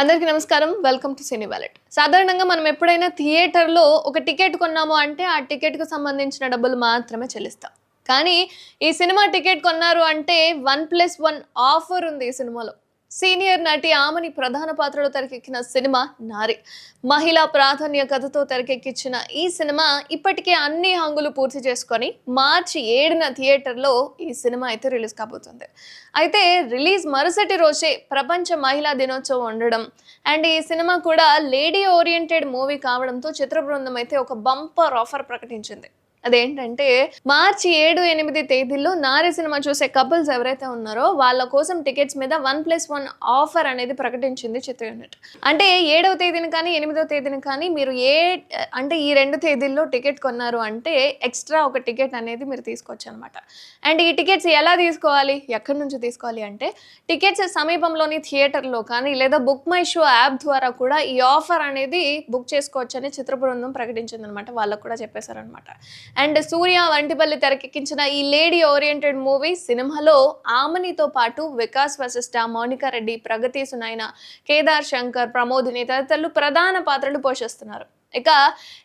అందరికీ నమస్కారం. Welcome to cine wallet సాధారణంగా మనం ఎప్పుడైనా థియేటర్లో ఒక టికెట్ కొన్నాము అంటే ఆ టికెట్కు సంబంధించిన డబ్బులు మాత్రమే చెల్లిస్తాం. కానీ ఈ సినిమా టికెట్ కొన్నారు అంటే వన్ ప్లస్ వన్ ఆఫర్ ఉంది ఈ సినిమాలో. సీనియర్ నటి ఆమెని ప్రధాన పాత్రలో తెరకెక్కిన సినిమా నారి. మహిళా ప్రాధాన్య కథతో తెరకెక్కించిన ఈ సినిమా ఇప్పటికే అన్ని హంగులు పూర్తి చేసుకొని మార్చి ఏడున థియేటర్లో ఈ సినిమా అయితే రిలీజ్ కాబోతుంది. అయితే రిలీజ్ మరుసటి రోజే ప్రపంచ మహిళా దినోత్సవం ఉండడం అండ్ ఈ సినిమా కూడా లేడీ ఓరియంటెడ్ మూవీ కావడంతో చిత్ర బృందం అయితే ఒక బంపర్ ఆఫర్ ప్రకటించింది. అదేంటంటే మార్చి ఏడు ఎనిమిది తేదీల్లో నారి సినిమా చూసే కపుల్స్ ఎవరైతే ఉన్నారో వాళ్ళ కోసం టికెట్స్ మీద వన్ ప్లస్ వన్ ఆఫర్ అనేది ప్రకటించింది చిత్ర యూనిట్. అంటే ఏడవ తేదీని కానీ ఎనిమిదవ తేదీని కానీ మీరు ఏ అంటే ఈ రెండు తేదీల్లో టికెట్ కొన్నారు అంటే ఎక్స్ట్రా ఒక టికెట్ అనేది మీరు తీసుకోవచ్చు అనమాట అండ్ ఈ టికెట్స్ ఎలా తీసుకోవాలి? ఎక్కడి నుంచి తీసుకోవాలి అంటే టికెట్స్ సమీపంలోని థియేటర్లో కానీ లేదా బుక్ మై షో యాప్ ద్వారా కూడా ఈ ఆఫర్ అనేది బుక్ చేసుకోవచ్చు అని చిత్ర బృందం ప్రకటించింది అనమాట వాళ్ళకు కూడా చెప్పేశారనమాట. అండ్ సూర్య వంటిపల్లి తెరకెక్కించిన ఈ లేడీ ఓరియంటెడ్ మూవీ సినిమాలో ఆమనితో పాటు వికాస్ వశిష్ట మౌనికా రెడ్డి ప్రగతి సునైన కేదార్ శంకర్ ప్రమోదిని తదితరులు ప్రధాన పాత్రలు పోషిస్తున్నారు. ఇక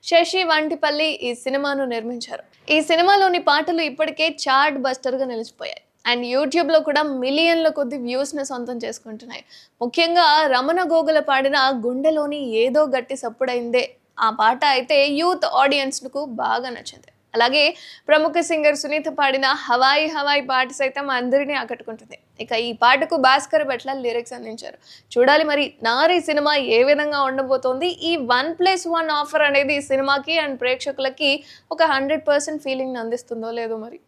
శశి వంటిపల్లి ఈ సినిమాను నిర్మించారు. ఈ సినిమాలోని పాటలు ఇప్పటికే చార్ట్ బస్టర్గా నిలిచిపోయాయి. అండ్ యూట్యూబ్లో కూడా మిలియన్ల కొద్ది వ్యూస్ని సొంతం చేసుకుంటున్నాయి. ముఖ్యంగా రమణ గోగుల పాడిన గుండెలోని ఏదో గట్టి సప్పుడైందే. ఆ పాట అయితే యూత్ ఆడియన్స్కు బాగా నచ్చింది. అలాగే ప్రముఖ సింగర్ సునీత పాడిన హవాయి హవాయి పాట సైతం అందరినీ ఆకట్టుకుంటుంది. ఇక ఈ పాటకు భాస్కర్ భట్ల లిరిక్స్ అందించారు. చూడాలి మరి నారి సినిమా ఏ విధంగా ఉండబోతోంది? ఈ వన్ ప్లస్ వన్ ఆఫర్ అనేది సినిమాకి అండ్ ప్రేక్షకులకి ఒక హండ్రెడ్ పర్సెంట్ ఫీలింగ్ని అందిస్తుందో లేదో మరి.